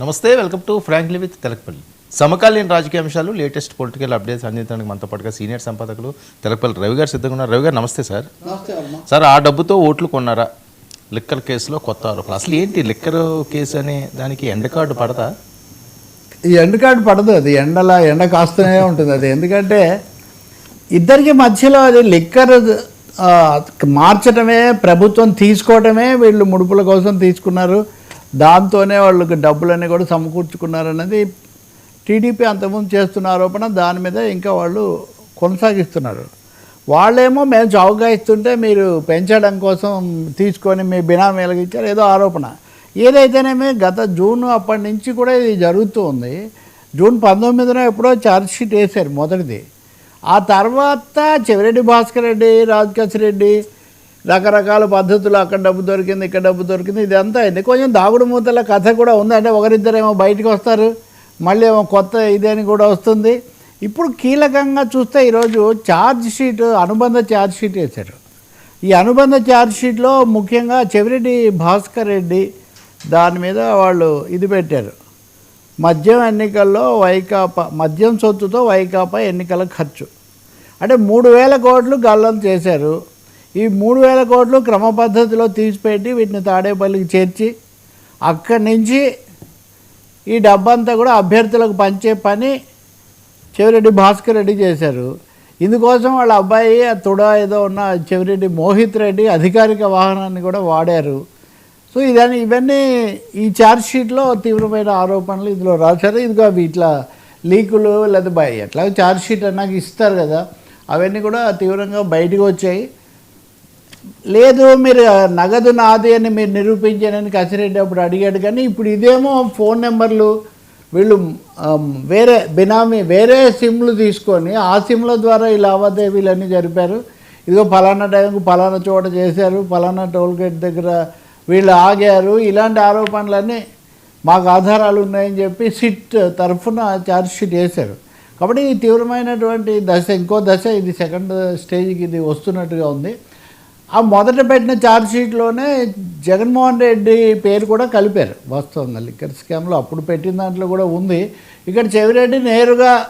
నమస్తే welcome to frankly with Telakapalli. సమకాలీన రాజకీయ అంశాలు లేటెస్ట్ పొలిటికల్ అప్డేట్స్ అందించడానికి మనతో పాటుగా సీనియర్ సంపాదకులు తెలకపల్లి రవి గారు సిద్ధంగా ఉన్నారు. రవి గారు నమస్తే సార్. సార్ ఆ డబ్బుతో ఓట్లు కొన్నారా? లిక్కర్ కేసులో కొత్త ఆరోపణ అసలు ఏంటి లిక్కర్ కేసు అనే దానికి ఎండ కార్డు పడతా? ఈ ఎండ కార్డు పడదు అది ఎండల ఎండ కాస్తూనే ఉంటుంది అది. ఎందుకంటే ఇద్దరికి మధ్యలో అది లిక్కర్ మార్చడమే ప్రభుత్వం తీసుకోవడమే వీళ్ళు ముడుపుల కోసం తీసుకున్నారు. దాంతోనే వాళ్ళకి డబ్బులన్నీ కూడా సమకూర్చుకున్నారన్నది టీడీపీ అంతకుముందు చేస్తున్న ఆరోపణ. దాని మీద ఇంకా వాళ్ళు కొనసాగిస్తున్నారు. వాళ్ళేమో మేము చౌకగా ఇస్తుంటే మీరు పెంచడం కోసం తీసుకొని మీ బినామీలకు ఇచ్చారు ఏదో ఆరోపణ. ఏదైతేనేమి గత జూన్ అప్పటి నుంచి కూడా ఇది జరుగుతూ ఉంది. జూన్ పంతొమ్మిదిన ఎప్పుడో ఛార్జ్ షీట్ వేశారు మొదటిది. ఆ తర్వాత చెవిరెడ్డి భాస్కర్ రెడ్డి రాజకేశ్ రెడ్డి రకరకాల పద్ధతులు అక్కడ డబ్బు దొరికింది ఇక్కడ డబ్బు దొరికింది ఇదంతా అయింది. కొంచెం దాగుడు మూతల కథ కూడా ఉంది. అంటే ఒకరిద్దరేమో బయటకు వస్తారు మళ్ళీ ఏమో కొత్త ఇదేని కూడా వస్తుంది. ఇప్పుడు కీలకంగా చూస్తే ఈరోజు ఛార్జ్ షీట్ అనుబంధ ఛార్జ్ షీట్ వేశారు. ఈ అనుబంధ ఛార్జ్ షీట్లో ముఖ్యంగా చెవిరెడ్డి భాస్కర్ రెడ్డి దాని మీద వాళ్ళు ఇది పెట్టారు. మద్యం ఎన్నికల్లో వైకాపా మద్యం సొత్తుతో వైకాపా ఎన్నికల ఖర్చు. అంటే మూడు వేల కోట్లు గల్లం చేశారు. ఈ మూడు వేల కోట్లు క్రమ పద్ధతిలో తీసిపెట్టి వీటిని తాడేపల్లికి చేర్చి అక్కడి నుంచి ఈ డబ్బంతా కూడా అభ్యర్థులకు పంచే పని చెవిరెడ్డి భాస్కర్ రెడ్డి చేశారు. ఇందుకోసం వాళ్ళ అబ్బాయి ఆ తుడ ఏదో ఉన్న చెవిరెడ్డి మోహిత్ రెడ్డి అధికారిక వాహనాన్ని కూడా వాడారు. సో ఇదని ఇవన్నీ ఈ ఛార్జ్షీట్లో తీవ్రమైన ఆరోపణలు ఇందులో రాశారు. ఇదిగో అవి ఇట్లా లీకులు లేదా బయ ఎట్లా ఛార్జ్షీట్ అన్నాక ఇస్తారు కదా. అవన్నీ కూడా తీవ్రంగా బయటకు వచ్చాయి. లేదు మీరు నగదు నాది అని మీరు నిరూపించానని కసిరెడ్డి అప్పుడు అడిగాడు కానీ ఇప్పుడు ఇదేమో ఫోన్ నెంబర్లు వీళ్ళు వేరే బినామీ వేరే సిమ్లు తీసుకొని ఆ సిమ్ల ద్వారా ఈ లావాదేవీలన్నీ జరిపారు. ఇదిగో ఫలానా టైంకు ఫలానా చోట చేశారు ఫలానా టోల్గేట్ దగ్గర వీళ్ళు ఆగారు. ఇలాంటి ఆరోపణలన్నీ మాకు ఆధారాలు ఉన్నాయని చెప్పి సిట్ తరఫున ఛార్జ్ షీట్ వేశారు. కాబట్టి ఈ తీవ్రమైనటువంటి దశ ఇంకో దశ ఇది సెకండ్ స్టేజ్కి ఇది వస్తున్నట్టుగా ఉంది. ఆ మొదట పెట్టిన ఛార్జ్ షీట్లోనే జగన్మోహన్ రెడ్డి పేరు కూడా కలిపారు. వాస్తవంగా లిక్కర్ స్కామ్లో అప్పుడు పెట్టిన దాంట్లో కూడా ఉంది. ఇక్కడ చెవిరెడ్డి నేరుగా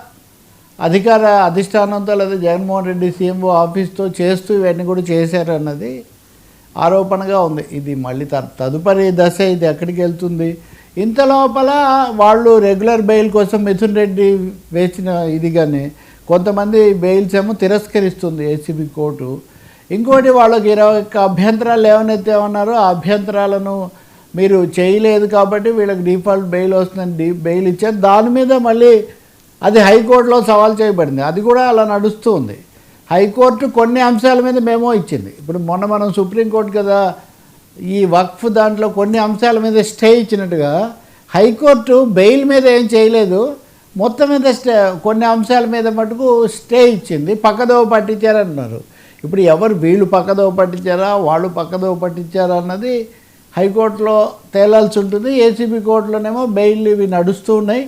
అధికార అధిష్టానంతో లేదా జగన్మోహన్ రెడ్డి సీఎంఓ ఆఫీస్తో చేస్తూ ఇవన్నీ కూడా చేశారు అన్నది ఆరోపణగా ఉంది. ఇది మళ్ళీ త- తదుపరి దశ ఇది ఎక్కడికి వెళ్తుంది? ఇంత లోపల వాళ్ళు రెగ్యులర్ బెయిల్ కోసం మిథున్ రెడ్డి వేసిన ఇది కానీ కొంతమంది బెయిల్స్ ఏమో తిరస్కరిస్తుంది ఏసీబీ కోర్టు. ఇంకోటి వాళ్ళకి ఇరవై ఒక్క అభ్యంతరాలు ఏమనైతేమన్నారో ఆ అభ్యంతరాలను మీరు చేయలేదు కాబట్టి వీళ్ళకి డిఫాల్ట్ బెయిల్ వస్తుందని డీ బెయిల్ ఇచ్చారు. దాని మీద మళ్ళీ అది హైకోర్టులో సవాల్ చేయబడింది. అది కూడా అలా నడుస్తూ ఉంది హైకోర్టు కొన్ని అంశాల మీద మేమో ఇచ్చింది. ఇప్పుడు మొన్న మనం సుప్రీంకోర్టు కదా ఈ వక్ఫ్ దాంట్లో కొన్ని అంశాల మీద స్టే ఇచ్చినట్టుగా హైకోర్టు బెయిల్ మీద ఏం చేయలేదు. మొత్తం మీద స్టే కొన్ని అంశాల మీద మటుకు స్టే ఇచ్చింది. పక్కదోవ పట్టించారన్నారు ఇప్పుడు ఎవరు వీళ్ళు పక్కదో పట్టించారా వాళ్ళు పక్కదో పట్టించారా అన్నది హైకోర్టులో తేలాల్సి ఉంటుంది. ఏసీబీ కోర్టులోనేమో బెయిల్ ఇవి నడుస్తూ ఉన్నాయి.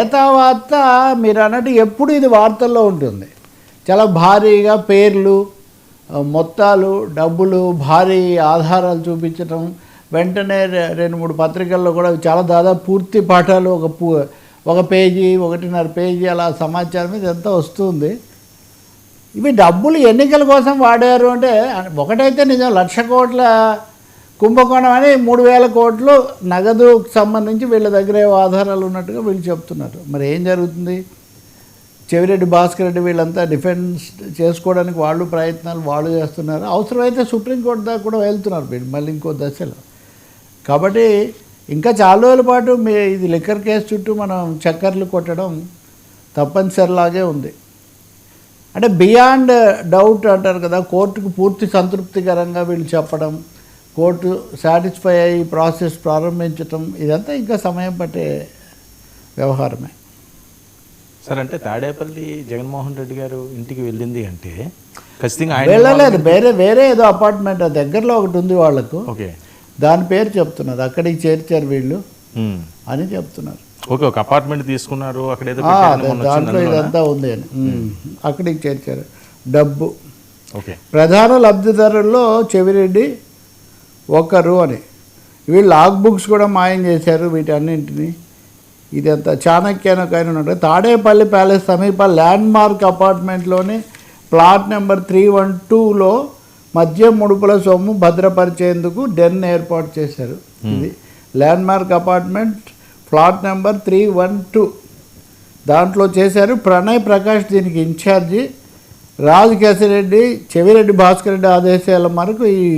ఏతావార్త మీరు అన్నట్టు ఎప్పుడు ఇది వార్తల్లో ఉంటుంది. చాలా భారీగా పేర్లు మొత్తాలు డబ్బులు భారీ ఆధారాలు చూపించటం వెంటనే రెండు మూడు పత్రికల్లో కూడా చాలా దాదాపు పూర్తి పాఠాలు ఒక పూ ఒక పేజీ ఒకటిన్నర పేజీ అలా సమాచారం ఇదంతా వస్తుంది. ఇవి డబ్బులు ఎన్నికల కోసం వాడారు అంటే ఒకటైతే నిజం లక్ష కోట్ల కుంభకోణం అని మూడు వేల కోట్లు నగదుకు సంబంధించి వీళ్ళ దగ్గర ఆధారాలు ఉన్నట్టుగా వీళ్ళు చెప్తున్నారు. మరి ఏం జరుగుతుంది? చెవిరెడ్డి భాస్కర్ రెడ్డి వీళ్ళంతా డిఫెన్స్ చేసుకోవడానికి వాళ్ళు ప్రయత్నాలు వాళ్ళు చేస్తున్నారు. అవసరమైతే సుప్రీంకోర్టు దాకా కూడా వెళ్తున్నారు వీళ్ళు మళ్ళీ ఇంకో దశలో. కాబట్టి ఇంకా చాలా రోజుల పాటు మీ ఇది లిక్కర్ కేసు చుట్టూ మనం చక్కర్లు కొట్టడం తప్పనిసరిలాగే ఉంది. అంటే బియాండ్ డౌట్ అంటారు కదా కోర్టుకు పూర్తి సంతృప్తికరంగా వీళ్ళు చెప్పడం కోర్టు సాటిస్ఫై అయ్యి ప్రాసెస్ ప్రారంభించటం ఇదంతా ఇంకా సమయం పట్టే వ్యవహారమే. సార్ అంటే తాడేపల్లి జగన్మోహన్ రెడ్డి గారు ఇంటికి వెళ్ళింది అంటే ఖచ్చితంగా వెళ్ళలేదు వేరే వేరే ఏదో అపార్ట్మెంట్ దగ్గరలో ఒకటి ఉంది వాళ్ళకు. ఓకే. దాని పేరు చెప్తున్నారు అక్కడికి చేర్చారు వీళ్ళు. అని చెప్తున్నారు. ఓకే ఒక అపార్ట్మెంట్ తీసుకున్నారు అక్కడ ఏదో దాంట్లో? ఇదంతా ఉంది అని. అక్కడికి చేర్చారు. డబ్బు. ఓకే. ప్రధాన లబ్ధిదారుల్లో చెవిరెడ్డి ఒకరు అని. వీళ్ళు లాగ్ బుక్స్ కూడా మాయం చేశారు వీటన్నింటినీ. ఇదంతా చాణక్య అని ఒక ఆయన ఉన్నాడు. తాడేపల్లి ప్యాలెస్ సమీప ల్యాండ్ మార్క్ అపార్ట్మెంట్లోని ప్లాట్ నెంబర్ త్రీ వన్ టూలో మద్యం ముడుపుల సొమ్ము భద్రపరిచేందుకు డెన్ ఏర్పాటు చేశారు. ఇది landmark apartment flat number three one two. దాంట్లో చేశారు ప్రణయ్ ప్రకాష్ దీనికి ఇన్ఛార్జి. రాజు కేశరెడ్డి చెవిరెడ్డి భాస్కర్ రెడ్డి ఆదేశాల మేరకు ఈ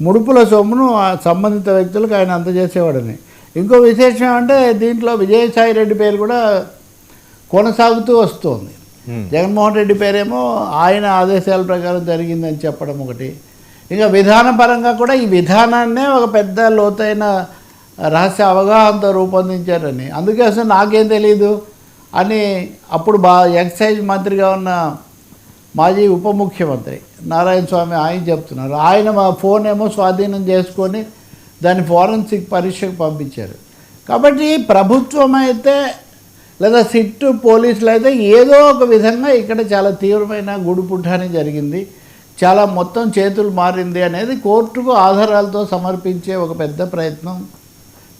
ముడుపుల సొమ్మును సంబంధిత వ్యక్తులకు ఆయన అందజేసేవాడని. ఇంకో విశేషం అంటే దీంట్లో విజయసాయి రెడ్డి పేరు కూడా కొనసాగుతూ వస్తుంది. జగన్మోహన్ రెడ్డి పేరేమో ఆయన ఆదేశాల ప్రకారం జరిగిందని చెప్పడం ఒకటి. ఇంకా విధానపరంగా కూడా ఈ విధానాన్నే ఒక పెద్ద లోతైన రహస్య అవగాహనతో రూపొందించారని. అందుకే అసలు నాకేం తెలియదు అని అప్పుడు బా ఎక్సైజ్ మంత్రిగా ఉన్న మాజీ ఉప ముఖ్యమంత్రి నారాయణ స్వామి ఆయన చెప్తున్నారు. ఆయన మా ఫోన్ ఏమో స్వాధీనం చేసుకొని దాన్ని ఫోరెన్సిక్ పరీక్షకు పంపించారు. కాబట్టి ప్రభుత్వం అయితే లేదా సిట్టు పోలీసులు అయితే ఏదో ఒక విధంగా ఇక్కడ చాలా తీవ్రమైన గుడిపుట్టాని జరిగింది. చాలా మొత్తం చేతులు మారింది అనేది కోర్టుకు ఆధారాలతో సమర్పించే ఒక పెద్ద ప్రయత్నం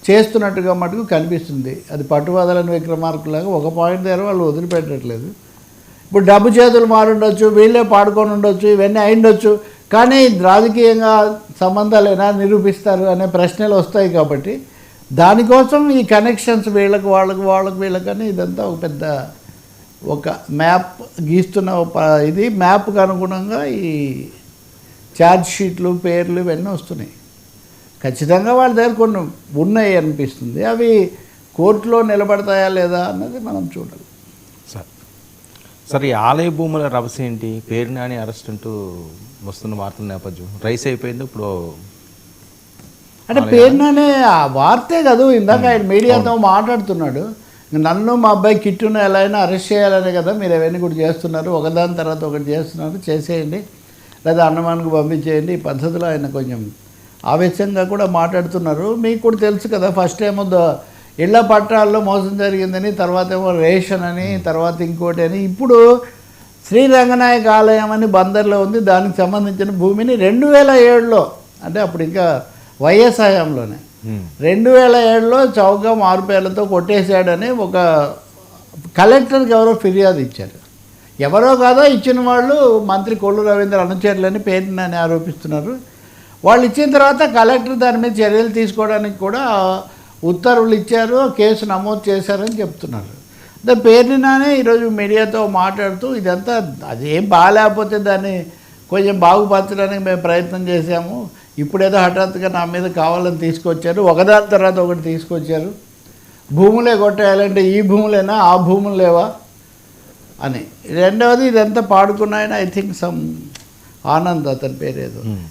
చేస్తున్నట్టుగా మటుకు కనిపిస్తుంది. అది పట్టువదలని విక్రమార్కులాగా ఒక పాయింట్ దగ్గర వాళ్ళు వదిలిపెట్టట్లేదు. ఇప్పుడు డబ్బు చేతులు మారుండొచ్చు వీళ్ళే పాడుకొని ఉండొచ్చు ఇవన్నీ అయిండొచ్చు కానీ రాజకీయంగా సంబంధాలు ఎలా నిరూపిస్తారు అనే ప్రశ్నలు వస్తాయి కాబట్టి దానికోసం ఈ కనెక్షన్స్ వీళ్ళకు వాళ్ళకు వాళ్ళకు వీళ్ళకని ఇదంతా ఒక పెద్ద ఒక మ్యాప్ గీస్తున్న ఇది. మ్యాప్కి అనుగుణంగా ఈ ఛార్జ్ షీట్లు పేర్లు ఇవన్నీ వస్తున్నాయి. ఖచ్చితంగా వాళ్ళ దగ్గర కొన్ని ఉన్నాయి అనిపిస్తుంది. అవి కోర్టులో నిలబడతాయా లేదా అన్నది మనం చూడాలి. సార్ సార్ ఈ ఆలయ భూముల రభస ఏంటి? పేరు నాని అరెస్ట్ అంటూ వస్తున్న వార్తల నేపథ్యం. రైస్ అయిపోయింది ఇప్పుడు. అంటే పేరుననే ఆ వార్తే కదా. ఇందాక ఆయన మీడియాతో మాట్లాడుతున్నాడు. నన్ను మా అబ్బాయి కిట్టును ఎలా అయినా అరెస్ట్ చేయాలనే కదా మీరు అవన్నీ కూడా చేస్తున్నారు. ఒకదాని తర్వాత ఒకటి చేస్తున్నారు. చేసేయండి. లేదా అన్నమానికి పంపించేయండి. ఈ పద్ధతిలో ఆయన కొంచెం ఆవేశంగా కూడా మాట్లాడుతున్నారు. మీకు కూడా తెలుసు కదా ఫస్ట్ ఏమో ఇళ్ళ పట్టాల్లో మోసం జరిగిందని తర్వాత ఏమో రేషన్ అని తర్వాత ఇంకోటి అని. ఇప్పుడు శ్రీ రంగనాయక ఆలయం అని బందర్లో ఉంది. దానికి సంబంధించిన భూమిని రెండు వేల ఏడులో అంటే అప్పుడు ఇంకా వైఎస్ హయాంలోనే. రెండు వేల ఏడులో చౌక మారుపేర్లతో కొట్టేశాడని ఒక కలెక్టర్కి ఎవరో ఫిర్యాదు ఇచ్చారు. ఎవరో కాదో ఇచ్చిన వాళ్ళు మంత్రి కొల్లు రవీంద్ర అనుచరులని పేరునని ఆరోపిస్తున్నారు. వాళ్ళు ఇచ్చిన తర్వాత కలెక్టర్ దాని మీద చర్యలు తీసుకోవడానికి కూడా ఉత్తర్వులు ఇచ్చారు కేసు నమోదు చేశారని చెప్తున్నారు. అంటే పేరునినానే ఈరోజు మీడియాతో మాట్లాడుతూ ఇదంతా అది ఏం బాగాలేకపోతే దాన్ని కొంచెం బాగుపరచడానికి మేము ప్రయత్నం చేశాము. ఇప్పుడేదో హఠాత్తుగా నా మీద కావాలని తీసుకొచ్చారు ఒకదాని తర్వాత ఒకటి తీసుకొచ్చారు. భూములే కొట్టేయాలంటే ఈ భూములేనా ఆ భూములు లేవా అని. రెండవది ఇదంతా పాడుకున్నాయని ఐ థింక్ సమ్ ఆనంద్ అతని పేరు ఏదో hmm.